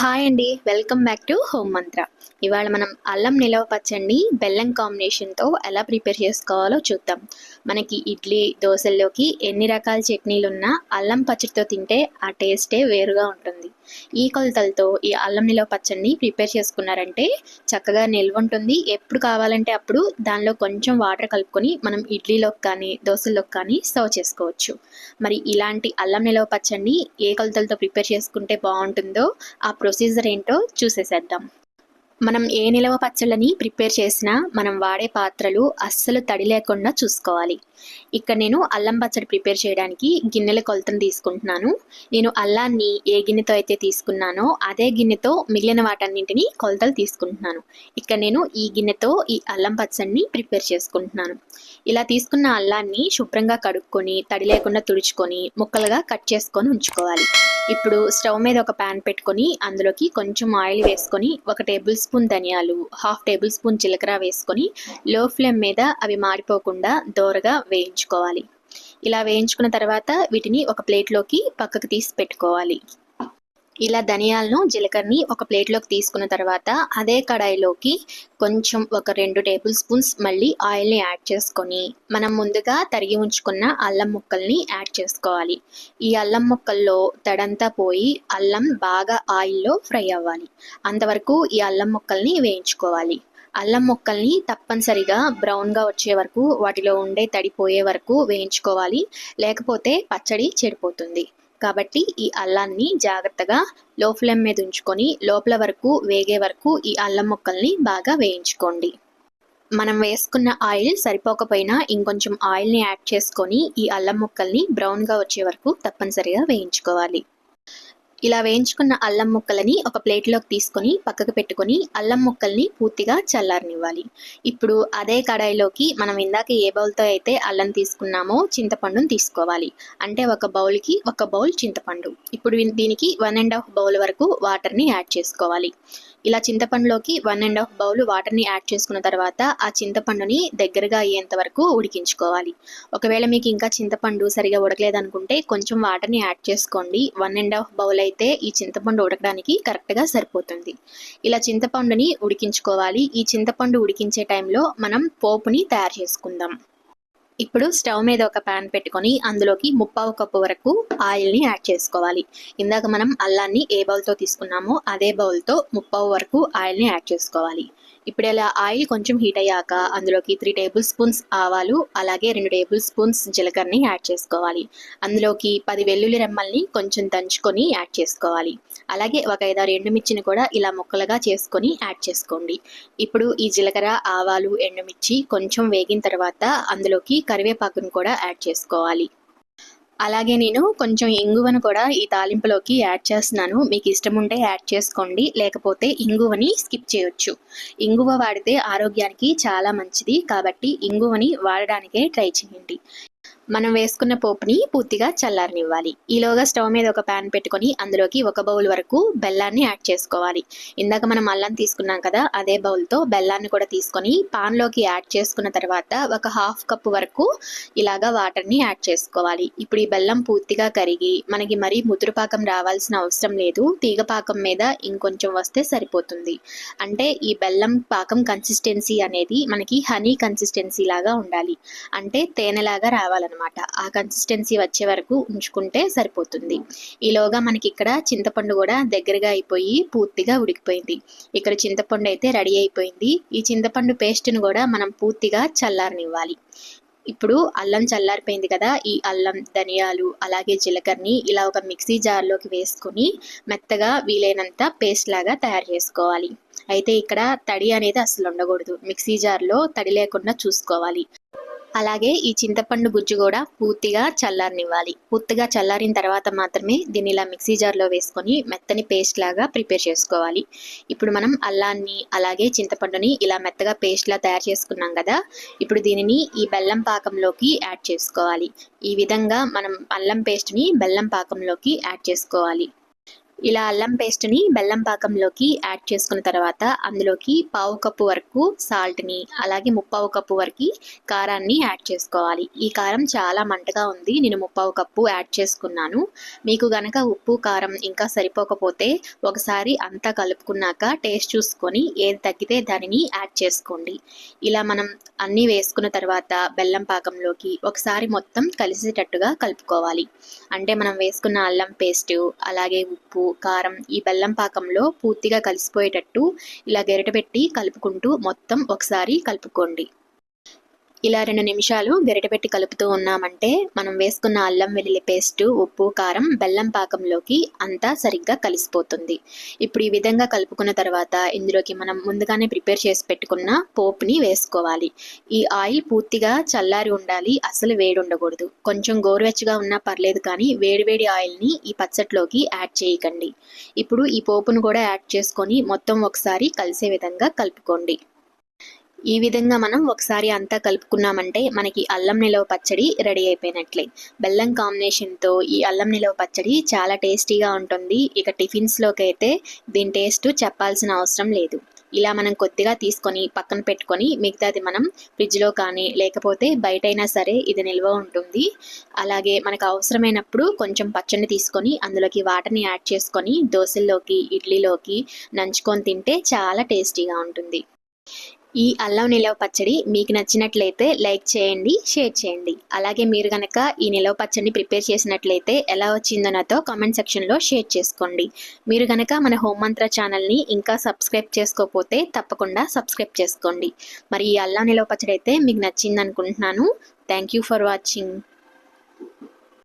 Hi అండి. Welcome back to home మంత్ర ఇవాళ మనం అల్లం నిలవ పచ్చడిని బెల్లం కాంబినేషన్తో ఎలా ప్రిపేర్ చేసుకోవాలో చూద్దాం. మనకి ఇడ్లీ దోశల్లోకి ఎన్ని రకాల చట్నీలు ఉన్నా అల్లం పచ్చడితో తింటే ఆ టేస్టే వేరుగా ఉంటుంది. ఈ కొలతలతో ఈ అల్లం నిలవ పచ్చడిని ప్రిపేర్ చేసుకున్నారంటే చక్కగా నిల్వ ఉంటుంది ఎప్పుడు కావాలంటే అప్పుడు దానిలో కొంచెం వాటర్ కలుపుకొని మనం ఇడ్లీలోకి కానీ దోశల్లోకి కానీ సర్వ్ చేసుకోవచ్చు. మరి ఇలాంటి అల్లం నిలవ పచ్చడిని ఏ కొలతలతో ప్రిపేర్ చేసుకుంటే బాగుంటుందో ఆ ప్రొసీజర్ ఏంటో చూసేసేద్దాం. మనం ఏ నిలవ పచ్చళ్ళని ప్రిపేర్ చేసినా మనం వాడే పాత్రలు అస్సలు తడి లేకుండా చూసుకోవాలి. ఇక్కడ నేను అల్లం పచ్చడి ప్రిపేర్ చేయడానికి గిన్నెల కొలతను తీసుకుంటున్నాను. నేను అల్లాన్ని ఏ గిన్నెతో అయితే తీసుకున్నానో అదే గిన్నెతో మిగిలిన వాటన్నింటిని కొలతలు తీసుకుంటున్నాను. ఇక్కడ నేను ఈ గిన్నెతో ఈ అల్లం పచ్చడిని ప్రిపేర్ చేసుకుంటున్నాను. ఇలా తీసుకున్న అల్లాన్ని శుభ్రంగా కడుక్కొని తడి లేకుండా తుడుచుకొని ముక్కలుగా కట్ చేసుకొని ఉంచుకోవాలి. ఇప్పుడు స్టవ్ మీద ఒక ప్యాన్ పెట్టుకొని అందులోకి కొంచెం ఆయిల్ వేసుకొని ఒక టేబుల్ స్పూన్ ధనియాలు హాఫ్ టేబుల్ స్పూన్ జీలకర్ర వేసుకొని లో ఫ్లేమ్ మీద అవి మాడిపోకుండా దోరగా వేయించుకోవాలి. ఇలా వేయించుకున్న తర్వాత వీటిని ఒక ప్లేట్లోకి పక్కకు తీసి పెట్టుకోవాలి. ఇలా ధనియాలను జీలకర్రని ఒక ప్లేట్లోకి తీసుకున్న తర్వాత అదే కడాయిలోకి కొంచెం ఒక రెండు టేబుల్ స్పూన్స్ మళ్ళీ ఆయిల్ని యాడ్ చేసుకొని మనం ముందుగా తరిగి ఉంచుకున్న అల్లం ముక్కల్ని యాడ్ చేసుకోవాలి. ఈ అల్లం ముక్కల్లో తడంతా పోయి అల్లం బాగా ఆయిల్లో ఫ్రై అవ్వాలి. అంతవరకు ఈ అల్లం ముక్కల్ని వేయించుకోవాలి. అల్లం ముక్కల్ని తప్పనిసరిగా బ్రౌన్గా వచ్చే వరకు వాటిలో ఉండే తడిపోయే వరకు వేయించుకోవాలి. లేకపోతే పచ్చడి చెడిపోతుంది. కాబట్టి ఈ అల్లాన్ని జాగ్రత్తగా లో ఫ్లేమ్ మీద ఉంచుకొని లోపల వరకు వేగే వరకు ఈ అల్లం ముక్కల్ని బాగా వేయించుకోండి. మనం వేసుకున్న ఆయిల్ సరిపోకపోయినా ఇంకొంచెం ఆయిల్ని యాడ్ చేసుకొని ఈ అల్లం ముక్కల్ని బ్రౌన్గా వచ్చే వరకు తప్పనిసరిగా వేయించుకోవాలి. ఇలా వేయించుకున్న అల్లం ముక్కలని ఒక ప్లేట్లోకి తీసుకొని పక్కకు పెట్టుకొని అల్లం ముక్కల్ని పూర్తిగా చల్లారనివ్వాలి. ఇప్పుడు అదే కడాయిలోకి మనం ఇందాక ఏ బౌల్తో అయితే అల్లం తీసుకున్నామో చింతపండును తీసుకోవాలి. అంటే ఒక బౌల్కి ఒక బౌల్ చింతపండు. ఇప్పుడు దీనికి వన్ అండ్ హాఫ్ బౌల్ వరకు వాటర్ని యాడ్ చేసుకోవాలి. ఇలా చింతపండులోకి వన్ అండ్ హాఫ్ బౌల్ వాటర్ని యాడ్ చేసుకున్న తర్వాత ఆ చింతపండుని దగ్గరగా అయ్యేంత వరకు ఉడికించుకోవాలి. ఒకవేళ మీకు ఇంకా చింతపండు సరిగా ఉడకలేదనుకుంటే కొంచెం వాటర్ని యాడ్ చేసుకోండి. వన్ అండ్ హాఫ్ బౌల్ అయితే ఈ చింతపండు ఉడకడానికి కరెక్ట్గా సరిపోతుంది. ఇలా చింతపండుని ఉడికించుకోవాలి. ఈ చింతపండు ఉడికించే టైంలో మనం పోపుని తయారు చేసుకుందాం. ఇప్పుడు స్టవ్ మీద ఒక ప్యాన్ పెట్టుకొని అందులోకి ముప్పావు కప్పు వరకు ఆయిల్ని యాడ్ చేసుకోవాలి. ఇందాక మనం అల్లాన్ని ఏ బౌల్తో తీసుకున్నామో అదే బౌల్తో ముప్పావు వరకు ఆయిల్ని యాడ్ చేసుకోవాలి. ఇప్పుడు ఇలా ఆయిల్ కొంచెం హీట్ అయ్యాక అందులోకి త్రీ టేబుల్ స్పూన్స్ ఆవాలు అలాగే రెండు టేబుల్ స్పూన్స్ జీలకర్రని యాడ్ చేసుకోవాలి. అందులోకి పది వెల్లుల్లి రెమ్మల్ని కొంచెం దంచుకొని యాడ్ చేసుకోవాలి. అలాగే ఒక ఐదారు ఎండుమిర్చిని కూడా ఇలా ముక్కలుగా చేసుకొని యాడ్ చేసుకోండి. ఇప్పుడు ఈ జీలకర్ర ఆవాలు ఎండుమిర్చి కొంచెం వేగిన తర్వాత అందులోకి కరివేపాకును కూడా యాడ్ చేసుకోవాలి. అలాగే నేను కొంచెం ఇంగువను కూడా ఈ తాలింపులోకి యాడ్ చేస్తున్నాను. మీకు ఇష్టం ఉంటే యాడ్ చేసుకోండి లేకపోతే ఇంగువని స్కిప్ చేయొచ్చు. ఇంగువ వాడితే ఆరోగ్యానికి చాలా మంచిది కాబట్టి ఇంగువని వాడడానికే ట్రై చేయండి. మనం వేసుకున్న పోపుని పూర్తిగా చల్లారనివ్వాలి. ఈలోగా స్టవ్ మీద ఒక ప్యాన్ పెట్టుకొని అందులోకి ఒక బౌల్ వరకు బెల్లాన్ని యాడ్ చేసుకోవాలి. ఇందాక మనం అల్లం తీసుకున్నాం కదా అదే బౌల్తో బెల్లాన్ని కూడా తీసుకొని పాన్లోకి యాడ్ చేసుకున్న తర్వాత ఒక హాఫ్ కప్ వరకు ఇలాగా వాటర్ని యాడ్ చేసుకోవాలి. ఇప్పుడు ఈ బెల్లం పూర్తిగా కరిగి మనకి మరీ ముదురుపాకం రావాల్సిన అవసరం లేదు. తీగ పాకం మీద ఇంకొంచెం వస్తే సరిపోతుంది. అంటే ఈ బెల్లం పాకం కన్సిస్టెన్సీ అనేది మనకి హనీ కన్సిస్టెన్సీ లాగా ఉండాలి. అంటే తేనెలాగా రావాలి. అనమాట ఆ కన్సిస్టెన్సీ వచ్చే వరకు ఉంచుకుంటే సరిపోతుంది. ఈలోగా మనకి ఇక్కడ చింతపండు కూడా దగ్గరగా అయిపోయి పూర్తిగా ఉడికిపోయింది. ఇక్కడ చింతపండు అయితే రెడీ అయిపోయింది. ఈ చింతపండు పేస్ట్ను కూడా మనం పూర్తిగా చల్లారనివ్వాలి. ఇప్పుడు అల్లం చల్లారిపోయింది కదా ఈ అల్లం ధనియాలు అలాగే జీలకర్రని ఇలా ఒక మిక్సీ జార్లోకి వేసుకొని మెత్తగా వీలైనంత పేస్ట్ లాగా తయారు చేసుకోవాలి. అయితే ఇక్కడ తడి అనేది అసలు ఉండకూడదు. మిక్సీ జార్లో తడి లేకుండా చూసుకోవాలి. అలాగే ఈ చింతపండు గుజ్జు కూడా పూర్తిగా చల్లారనివ్వాలి. పూర్తిగా చల్లారిన తర్వాత మాత్రమే దీన్ని ఇలా మిక్సీ జార్లో వేసుకొని మెత్తని పేస్ట్ లాగా ప్రిపేర్ చేసుకోవాలి. ఇప్పుడు మనం అల్లాన్ని అలాగే చింతపండుని ఇలా మెత్తగా పేస్ట్లా తయారు చేసుకున్నాం కదా ఇప్పుడు దీనిని ఈ బెల్లం పాకంలోకి యాడ్ చేసుకోవాలి. ఈ విధంగా మనం అల్లం పేస్ట్ని బెల్లం పాకంలోకి యాడ్ చేసుకోవాలి. ఇలా అల్లం పేస్ట్ని బెల్లం పాకంలోకి యాడ్ చేసుకున్న తర్వాత అందులోకి పావు కప్పు వరకు సాల్ట్ని అలాగే ముప్పావు కప్పు వరకు కారాన్ని యాడ్ చేసుకోవాలి. ఈ కారం చాలా మంటగా ఉంది. నేను ముప్పావు కప్పు యాడ్ చేసుకున్నాను. మీకు గనక ఉప్పు కారం ఇంకా సరిపోకపోతే ఒకసారి అంతా కలుపుకున్నాక టేస్ట్ చూసుకొని ఏది తగ్గితే దానిని యాడ్ చేసుకోండి. ఇలా మనం అన్నీ వేసుకున్న తర్వాత బెల్లం పాకంలోకి ఒకసారి మొత్తం కలిసేటట్టుగా కలుపుకోవాలి. అంటే మనం వేసుకున్న అల్లం పేస్ట్ అలాగే ఉప్పు కారం ఈ బెల్లం పాకంలో పూర్తిగా కలిసిపోయేటట్టు ఇలా గెరటబెట్టి కలుపుకుంటూ మొత్తం ఒకసారి కలుపుకోండి. ఇలా రెండు నిమిషాలు గరిటపెట్టి కలుపుతూ ఉన్నామంటే మనం వేసుకున్న అల్లం వెల్లుల్లి పేస్టు ఉప్పు కారం బెల్లం పాకంలోకి అంతా సరిగ్గా కలిసిపోతుంది. ఇప్పుడు ఈ విధంగా కలుపుకున్న తర్వాత ఇందులోకి మనం ముందుగానే ప్రిపేర్ చేసి పెట్టుకున్న పోపుని వేసుకోవాలి. ఈ ఆయిల్ పూర్తిగా చల్లారి ఉండాలి అసలు వేడి ఉండకూడదు కొంచెం గోరువెచ్చగా ఉన్నా పర్లేదు కానీ వేడివేడి ఆయిల్ని ఈ పచ్చట్లోకి యాడ్ చేయకండి. ఇప్పుడు ఈ పోపును కూడా యాడ్ చేసుకొని మొత్తం ఒకసారి కలిసే విధంగా కలుపుకోండి. ఈ విధంగా మనం ఒకసారి అంతా కలుపుకున్నామంటే మనకి అల్లం నిలవ పచ్చడి రెడీ అయిపోయినట్లే. బెల్లం కాంబినేషన్తో ఈ అల్లం నిలవ పచ్చడి చాలా టేస్టీగా ఉంటుంది. ఇక టిఫిన్స్లోకి అయితే దీని టేస్ట్ చెప్పాల్సిన అవసరం లేదు. ఇలా మనం కొద్దిగా తీసుకొని పక్కన పెట్టుకొని మిగతాది మనం ఫ్రిడ్జ్లో కానీ లేకపోతే బయటైనా సరే ఇది నిల్వ ఉంటుంది. అలాగే మనకు అవసరమైనప్పుడు కొంచెం పచ్చడిని తీసుకొని అందులోకి వాటర్ని యాడ్ చేసుకొని దోశల్లోకి ఇడ్లీలోకి నంచుకొని తింటే చాలా టేస్టీగా ఉంటుంది. ఈ అల్లం నిలవ పచ్చడి మీకు నచ్చినట్లయితే లైక్ చేయండి షేర్ చేయండి. అలాగే మీరు కనుక ఈ నిలవ పచ్చడిని ప్రిపేర్ చేసినట్లయితే ఎలా వచ్చిందో నాతో కామెంట్ సెక్షన్లో షేర్ చేసుకోండి. మీరు కనుక మన హోమ్ మంత్ర ఛానల్ని ఇంకా సబ్స్క్రైబ్ చేసుకోకపోతే తప్పకుండా సబ్స్క్రైబ్ చేసుకోండి. మరి ఈ అల్లం నిలవ పచ్చడి అయితే మీకు నచ్చింది అనుకుంటున్నాను థ్యాంక్ యూ ఫర్ వాచింగ్.